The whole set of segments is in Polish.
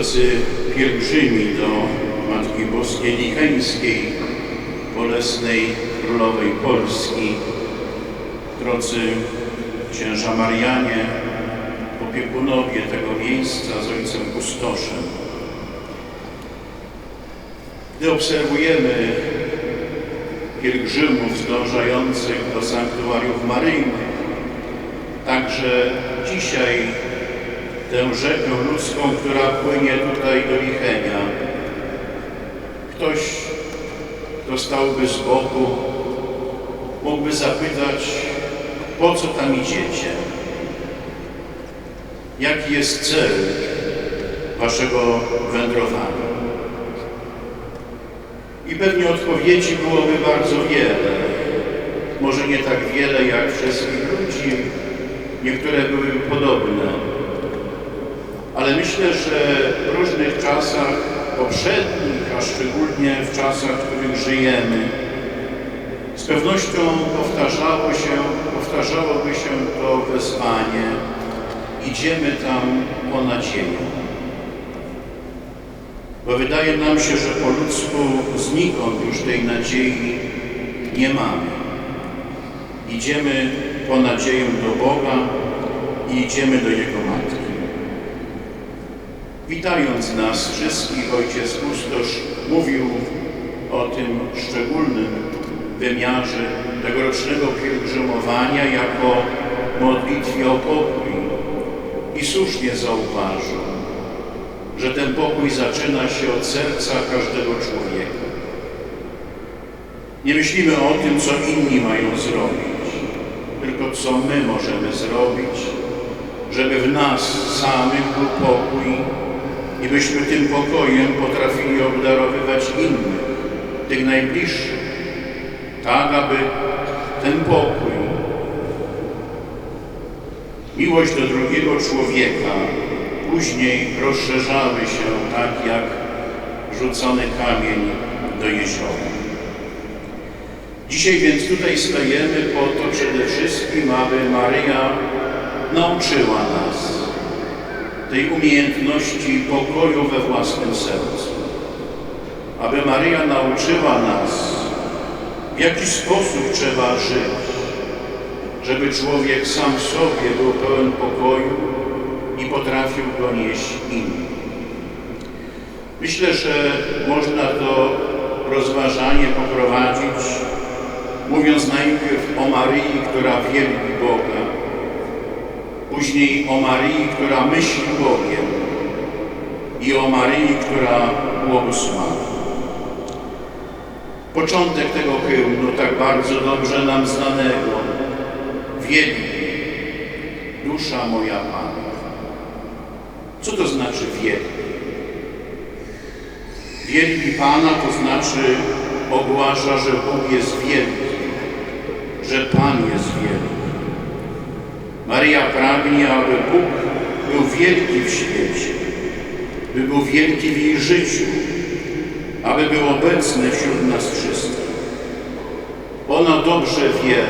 Drodzy pielgrzymi do Matki Boskiej Licheńskiej, Bolesnej Królowej Polski, drodzy księża Marianie, opiekunowie tego miejsca z Ojcem Kustoszem. Gdy obserwujemy pielgrzymów zdążających do sanktuariów maryjnych, także dzisiaj tę rzekę ludzką, która płynie tutaj do Lichenia. Ktoś, kto stałby z boku, mógłby zapytać, po co tam idziecie? Jaki jest cel waszego wędrowania? I pewnie odpowiedzi byłoby bardzo wiele. Może nie tak wiele jak wszystkich ludzi, niektóre były podobne ale myślę, że w różnych czasach poprzednich, a szczególnie w czasach, w których żyjemy, z pewnością powtarzało się, powtarzałoby się to wezwanie idziemy tam po nadzieję. Bo wydaje nam się, że po ludzku znikąd już tej nadziei nie mamy. Idziemy po nadzieję do Boga i idziemy do Jego. Witając nas wszystkich, ojciec Kustosz mówił o tym szczególnym wymiarze tegorocznego pielgrzymowania jako modlitwie o pokój. I słusznie zauważył, że ten pokój zaczyna się od serca każdego człowieka. Nie myślimy o tym, co inni mają zrobić, tylko co my możemy zrobić, żeby w nas samych był pokój i byśmy tym pokojem potrafili obdarowywać innych, tych najbliższych, tak aby ten pokój, miłość do drugiego człowieka później rozszerzały się tak jak rzucony kamień do jeziora. Dzisiaj więc tutaj stajemy po to przede wszystkim, aby Maryja nauczyła nas tej umiejętności pokoju we własnym sercu. Aby Maryja nauczyła nas, w jaki sposób trzeba żyć, żeby człowiek sam w sobie był pełen pokoju i potrafił go nieść innym. Myślę, że można to rozważanie poprowadzić, mówiąc najpierw o Maryi, która wielbi Boga, później o Maryi, która myśli Bogiem i o Maryi, która błogosławi. Początek tego hymnu, tak bardzo dobrze nam znanego, wielbi dusza moja Pana. Co to znaczy wielbi? Wielbi Pana to znaczy ogłasza, że Bóg jest wielki, że Pan jest wielki. Maryja pragnie, aby Bóg był wielki w świecie, by był wielki w jej życiu, aby był obecny wśród nas wszystkich. Ona dobrze wie,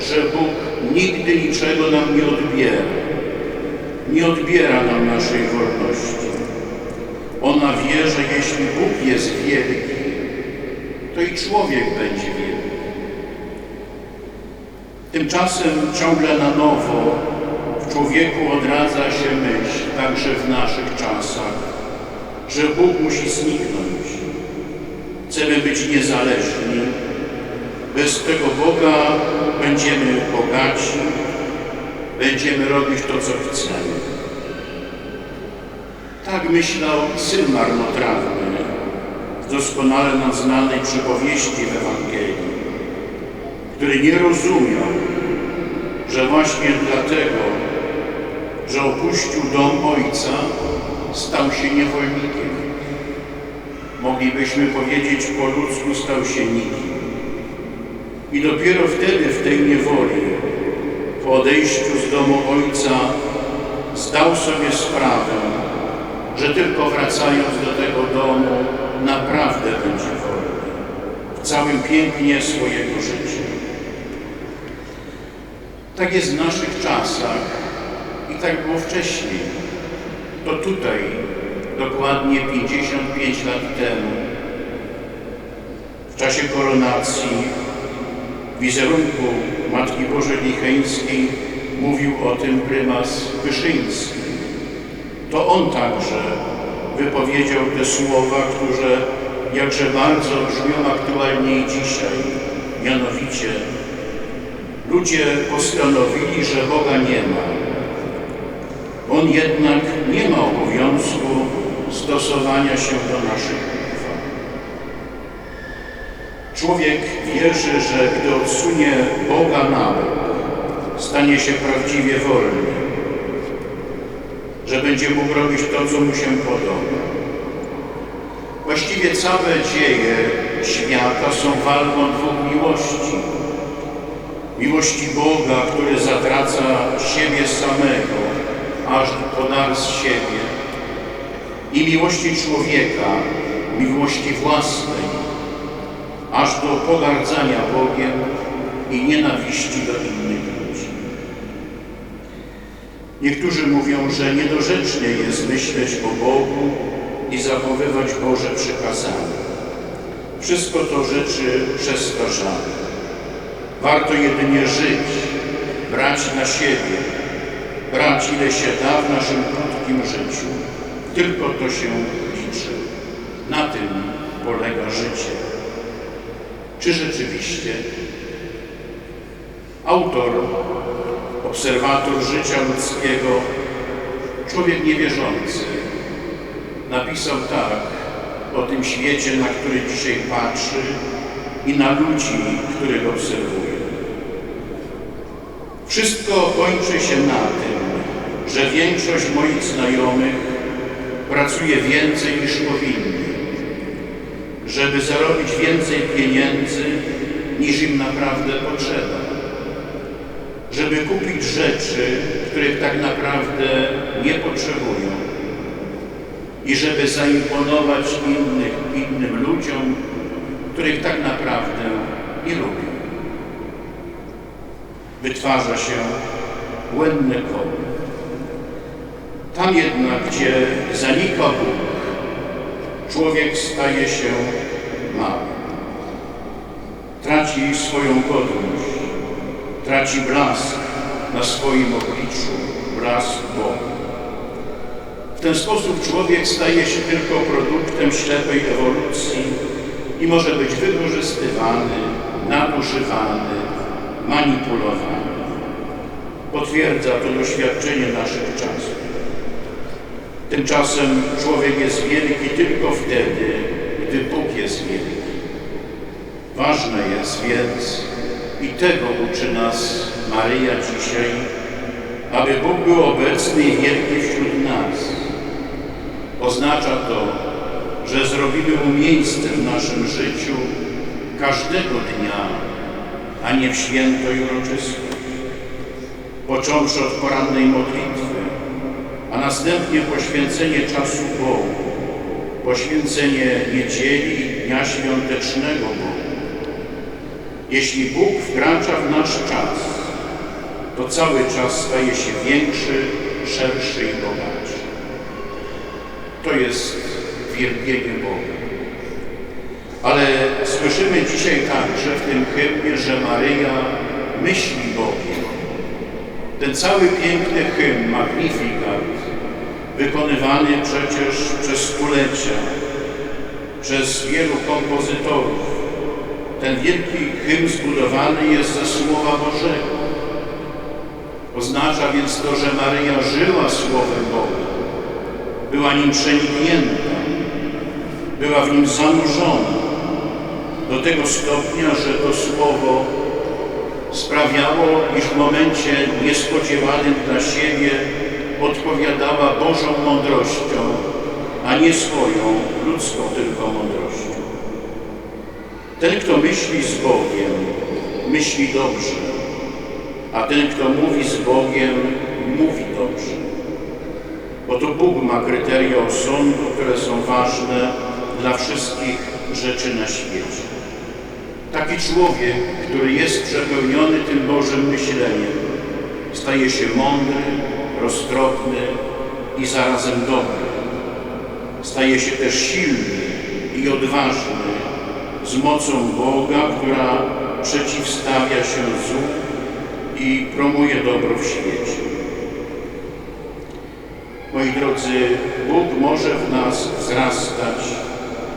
że Bóg nigdy niczego nam nie odbiera. Nie odbiera nam naszej wolności. Ona wie, że jeśli Bóg jest wielki, to i człowiek będzie wielki. Tymczasem ciągle na nowo w człowieku odradza się myśl, także w naszych czasach, że Bóg musi zniknąć. Chcemy być niezależni. Bez tego Boga będziemy bogaci, będziemy robić to, co chcemy. Tak myślał syn marnotrawny doskonale nam znanej przypowieści w Ewangelii który nie rozumiał, że właśnie dlatego, że opuścił dom Ojca, stał się niewolnikiem. Moglibyśmy powiedzieć po ludzku stał się nikim. I dopiero wtedy w tej niewoli, po odejściu z domu Ojca, zdał sobie sprawę, że tylko wracając do tego domu naprawdę będzie wolny w całym pięknie swojego życia. Tak jest w naszych czasach i tak było wcześniej. To tutaj dokładnie 55 lat temu, w czasie koronacji wizerunku Matki Bożej Nicheńskiej mówił o tym prymas Wyszyński. To on także wypowiedział te słowa, które jakże bardzo brzmią aktualnie i dzisiaj. Mianowicie ludzie postanowili, że Boga nie ma. On jednak nie ma obowiązku stosowania się do naszych uchwał. Człowiek wierzy, że gdy odsunie Boga na bok, stanie się prawdziwie wolny, że będzie mógł robić to, co mu się podoba. Właściwie całe dzieje świata są walką dwóch miłości. Miłości Boga, który zatraca siebie samego, aż po dar siebie i miłości człowieka, miłości własnej, aż do pogardzania Bogiem i nienawiści do innych ludzi. Niektórzy mówią, że niedorzecznie jest myśleć o Bogu i zachowywać Boże przykazania. Wszystko to rzeczy przestarzane. Warto jedynie żyć, brać na siebie, brać ile się da w naszym krótkim życiu. Tylko to się liczy. Na tym polega życie. Czy rzeczywiście autor, obserwator życia ludzkiego, człowiek niewierzący, napisał tak o tym świecie, na który dzisiaj patrzy i na ludzi, których obserwuje. Wszystko kończy się na tym, że większość moich znajomych pracuje więcej niż powinni, żeby zarobić więcej pieniędzy niż im naprawdę potrzeba, żeby kupić rzeczy, których tak naprawdę nie potrzebują i żeby zaimponować innych, innym ludziom, których tak naprawdę nie lubią. Wytwarza się błędne koło. Tam jednak, gdzie zanika Bóg, człowiek staje się mały. Traci swoją godność, traci blask na swoim obliczu, blask Boga. W ten sposób człowiek staje się tylko produktem ślepej ewolucji i może być wykorzystywany, nadużywany, manipulowany. Potwierdza to doświadczenie naszych czasów. Tymczasem człowiek jest wielki tylko wtedy, gdy Bóg jest wielki. Ważne jest więc, i tego uczy nas Maryja dzisiaj, aby Bóg był obecny i wielki wśród nas. Oznacza to, że zrobimy mu miejsce w naszym życiu każdego dnia, a nie w święto i uroczystość. Począwszy od porannej modlitwy, a następnie poświęcenie czasu Bogu, poświęcenie niedzieli dnia świątecznego Bogu. Jeśli Bóg wkracza w nasz czas, to cały czas staje się większy, szerszy i bogatszy. To jest wielbienie Boga. Ale słyszymy dzisiaj także w tym hymnie, że Maryja myśli Bogiem. Ten cały piękny hymn, Magnificat, wykonywany przecież przez stulecia, przez wielu kompozytorów. Ten wielki hymn zbudowany jest ze Słowa Bożego. Oznacza więc to, że Maryja żyła Słowem Boga, była nim przeniknięta, była w nim zanurzona do tego stopnia, że to Słowo sprawiało, iż w momencie niespodziewanym dla siebie odpowiadała Bożą mądrością, a nie swoją ludzką tylko mądrością. Ten, kto myśli z Bogiem, myśli dobrze, a ten, kto mówi z Bogiem, mówi dobrze. Bo to Bóg ma kryteria osądu, które są ważne dla wszystkich rzeczy na świecie. Taki człowiek, który jest przepełniony tym Bożym myśleniem, staje się mądry, roztropny i zarazem dobry. staje się też silny i odważny z mocą Boga, która przeciwstawia się złu i promuje dobro w świecie. Moi drodzy, Bóg może w nas wzrastać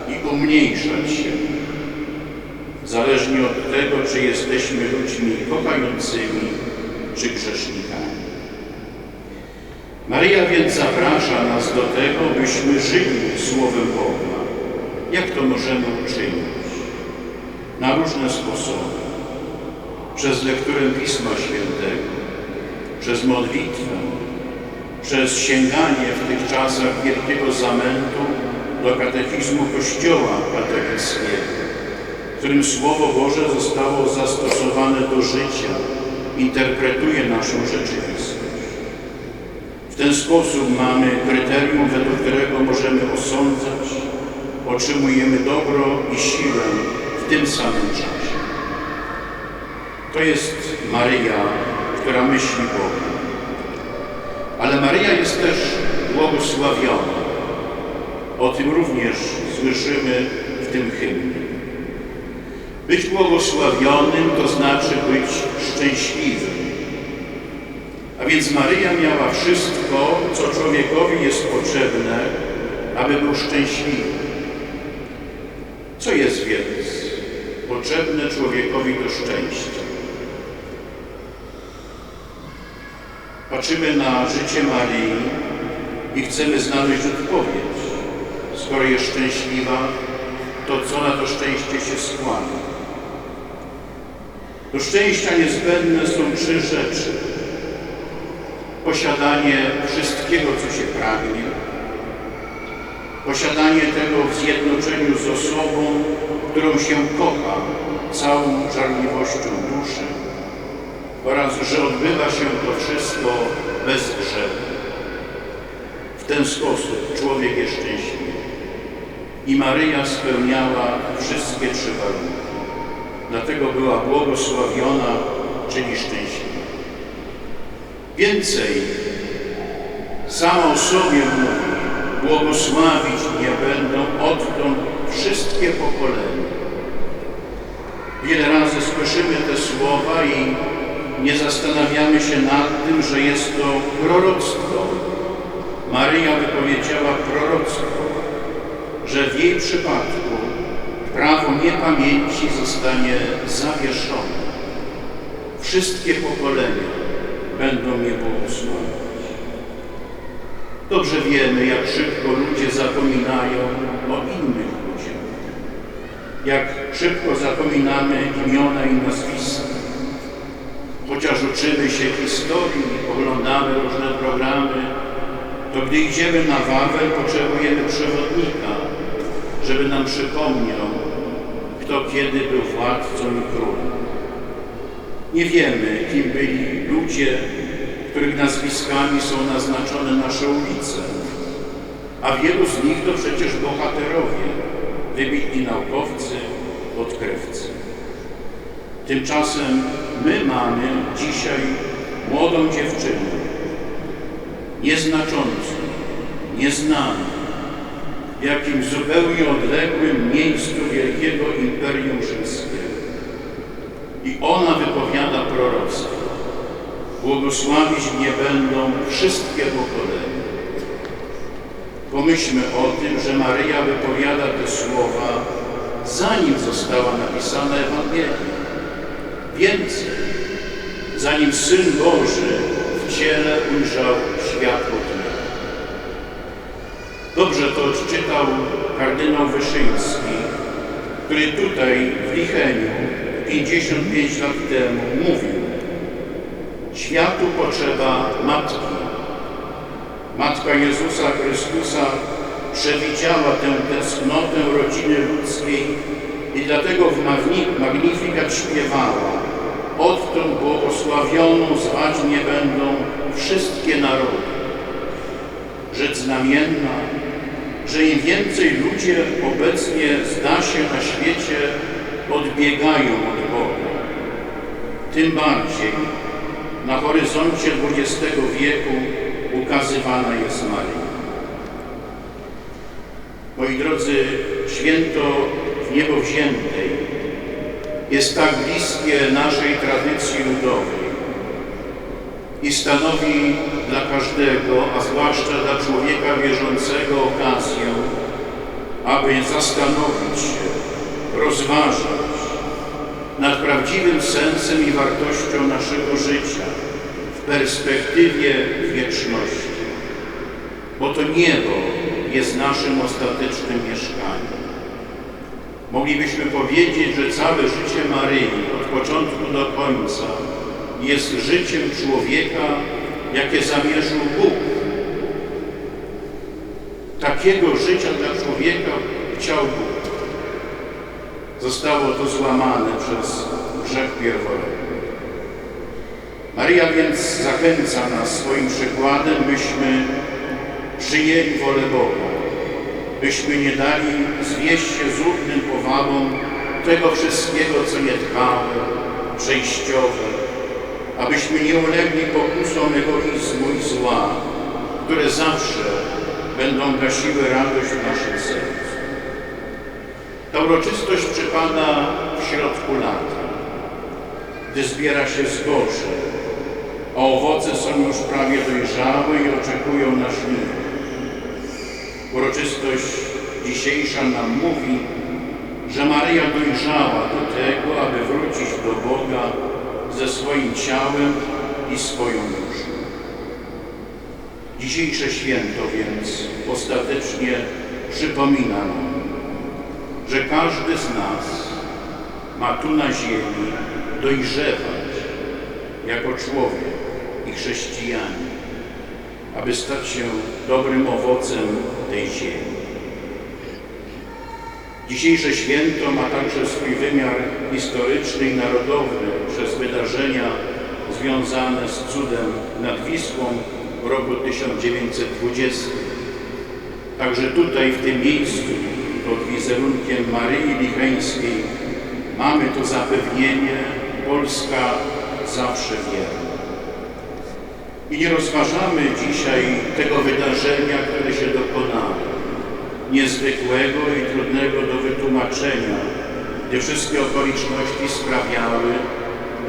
i umniejszać się, zależnie od tego, czy jesteśmy ludźmi kochającymi, czy grzesznikami. Maryja więc zaprasza nas do tego, byśmy żyli Słowem Boga. Jak to możemy uczynić? Na różne sposoby. Przez lekturę Pisma Świętego, przez modlitwę, przez sięganie w tych czasach wielkiego zamętu do katechizmu Kościoła katolickiego, którym Słowo Boże zostało zastosowane do życia, interpretuje naszą rzeczywistość. W ten sposób mamy kryterium, według którego możemy osądzać, otrzymujemy dobro i siłę w tym samym czasie. To jest Maryja, która myśli Boga. Ale Maryja jest też błogosławiona. O tym również słyszymy w tym hymnie. Być błogosławionym to znaczy być szczęśliwym. A więc Maryja miała wszystko, co człowiekowi jest potrzebne, aby był szczęśliwy. Co jest więc potrzebne człowiekowi do szczęścia? Patrzymy na życie Marii i chcemy znaleźć odpowiedź. Skoro jest szczęśliwa, to co na to szczęście się składa? Do szczęścia niezbędne są trzy rzeczy. Posiadanie wszystkiego, co się pragnie, posiadanie tego w zjednoczeniu z osobą, którą się kocha całą żarliwością duszy oraz, że odbywa się to wszystko bez grzechu. W ten sposób człowiek jest szczęśliwy. I Maryja spełniała wszystkie trzy warunki. Dlatego była błogosławiona, czyli szczęśliwa. Więcej, sama o sobie mówi, błogosławić mnie będą odtąd wszystkie pokolenia. Wiele razy słyszymy te słowa i nie zastanawiamy się nad tym, że jest to proroctwo. Maryja wypowiedziała proroctwo, że w jej przypadku prawo niepamięci zostanie zawieszone. Wszystkie pokolenia będą mnie błogosławić. Dobrze wiemy, jak szybko ludzie zapominają o innych ludziach. Jak szybko zapominamy imiona i nazwiska. Chociaż uczymy się historii, oglądamy różne programy, to gdy idziemy na Wawel, potrzebujemy przewodnika, żeby nam przypomniał, kto kiedy był władcą i królem. Nie wiemy, kim byli ludzie, których nazwiskami są naznaczone nasze ulice, a wielu z nich to przecież bohaterowie, wybitni naukowcy, odkrywcy. Tymczasem my mamy dzisiaj młodą dziewczynę, nieznaczącą, nieznaną, jakimś zupełnie odległym miejscu wielkiego Imperium Rzymskiego. I ona wypowiada proroctwo. Błogosławić mnie będą wszystkie pokolenia. Pomyślmy o tym, że Maryja wypowiada te słowa, zanim została napisana Ewangelia. Więcej, zanim Syn Boży w ciele ujrzał światło dnia. Dobrze to odczytał kardynał Wyszyński, który tutaj w Licheniu 55 lat temu mówił Światu potrzeba Matki. Matka Jezusa Chrystusa przewidziała tę tęsknotę rodziny ludzkiej i dlatego w Magnifikat śpiewała Odtąd błogosławioną zwać nie będą wszystkie narody. Rzecz znamienna, że im więcej ludzie obecnie zda się na świecie odbiegają od Boga, tym bardziej na horyzoncie XX wieku ukazywana jest Maria. Moi drodzy, święto w niebo wziętej jest tak bliskie naszej tradycji ludowej i stanowi dla każdego, a zwłaszcza dla człowieka wierzącego okazję, aby zastanowić się, rozważać nad prawdziwym sensem i wartością naszego życia w perspektywie wieczności. Bo to niebo jest naszym ostatecznym mieszkaniem. Moglibyśmy powiedzieć, że całe życie Maryi od początku do końca jest życiem człowieka, jakie zamierzył Bóg. Takiego życia dla człowieka chciał Bóg. Zostało to złamane przez grzech pierworodny. Maria więc zachęca nas swoim przykładem, byśmy przyjęli wolę Boga, byśmy nie dali zwieść się złudnym powabom tego wszystkiego, co nietrwałe, przejściowe, abyśmy nie ulegli pokusom egoizmu i zła, które zawsze będą gasiły radość w naszym sercu. Ta uroczystość przypada w środku lata, gdy zbiera się zboże, a owoce są już prawie dojrzałe i oczekują na żniwo. Uroczystość dzisiejsza nam mówi, że Maryja dojrzała do tego, aby wrócić do Boga ze swoim ciałem i swoją duszą. Dzisiejsze święto więc ostatecznie przypomina nam, że każdy z nas ma tu na ziemi dojrzewać jako człowiek i chrześcijanin, aby stać się dobrym owocem tej ziemi. Dzisiejsze święto ma także swój wymiar historyczny i narodowy przez wydarzenia związane z cudem nad Wisłą w roku 1920. Także tutaj, w tym miejscu, pod wizerunkiem Maryi Licheńskiej, mamy to zapewnienie Polska zawsze wierna. I nie rozważamy dzisiaj tego wydarzenia, które się dokonało, niezwykłego i trudnego do wytłumaczenia, gdy wszystkie okoliczności sprawiały,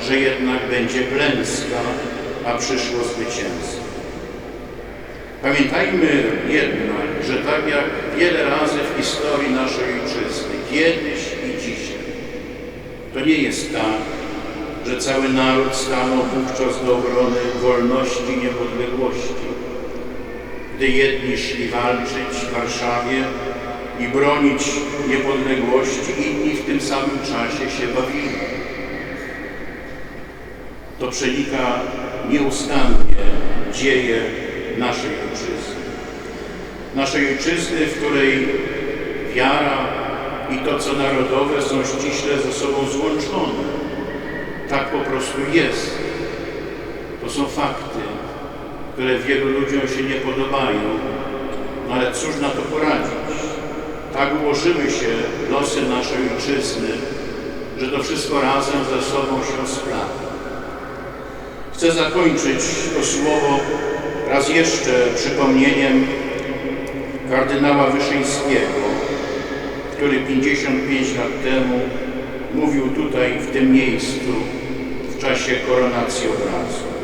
że jednak będzie klęska, a przyszło zwycięstwo. Pamiętajmy jednak, że tak jak wiele razy w historii naszej ojczyzny, kiedyś i dzisiaj, to nie jest tak, że cały naród stanął wówczas do obrony wolności i niepodległości. Gdy jedni szli walczyć w Warszawie i bronić niepodległości, inni w tym samym czasie się bawili. To przenika nieustannie dzieje naszej ojczyzny. Naszej ojczyzny, w której wiara i to, co narodowe, są ściśle ze sobą złączone. Tak po prostu jest. To są fakty, które wielu ludziom się nie podobają, no ale cóż na to poradzić? Tak ułożyły się losy naszej ojczyzny, że to wszystko razem ze sobą się splata. Chcę zakończyć to słowo raz jeszcze przypomnieniem kardynała Wyszyńskiego, który 55 lat temu mówił tutaj, w tym miejscu, w czasie koronacji obrazu.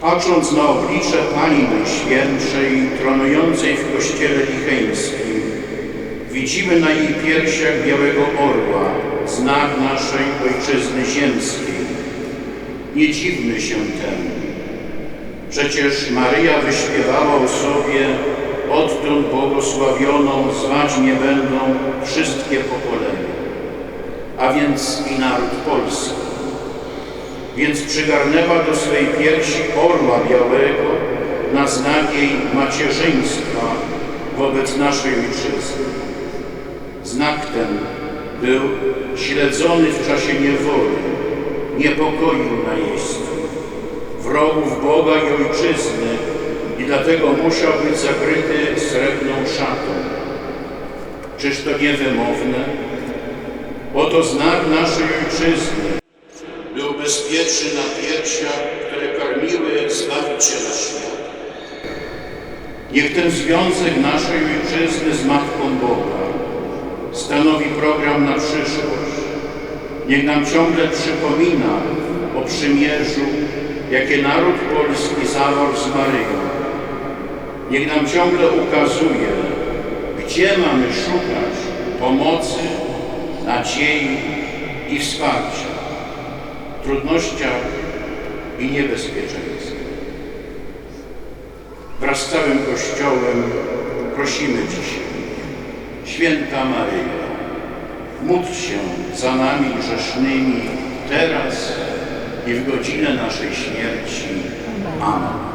Patrząc na oblicze Pani Najświętszej, tronującej w kościele licheńskim, widzimy na jej piersiach białego orła, znak naszej ojczyzny ziemskiej. Nie dziwmy się temu. Przecież Maryja wyśpiewała o sobie, odtąd błogosławioną zwać nie będą wszystkie pokolenia, a więc i naród polski. Więc przygarnęła do swej piersi orła białego na znak jej macierzyństwa wobec naszej ojczyzny. Znak ten był śledzony w czasie niewoli, niepokoił najeźdźców, wrogów Boga i ojczyzny i dlatego musiał być zakryty srebrną szatą. Czyż to niewymowne? Oto znak naszej ojczyzny. Był bezpieczny na piersiach, które karmiły Zbawiciela świata. Niech ten związek naszej ojczyzny z Matką Boga stanowi program na przyszłość. Niech nam ciągle przypomina o przymierzu, jakie naród polski zawarł z Maryją. Niech nam ciągle ukazuje, gdzie mamy szukać pomocy, nadziei i wsparcia trudnościach i niebezpieczeństwach. Wraz z całym Kościołem prosimy dzisiaj, Święta Maryjo, módl się za nami grzesznymi teraz i w godzinę naszej śmierci. Amen.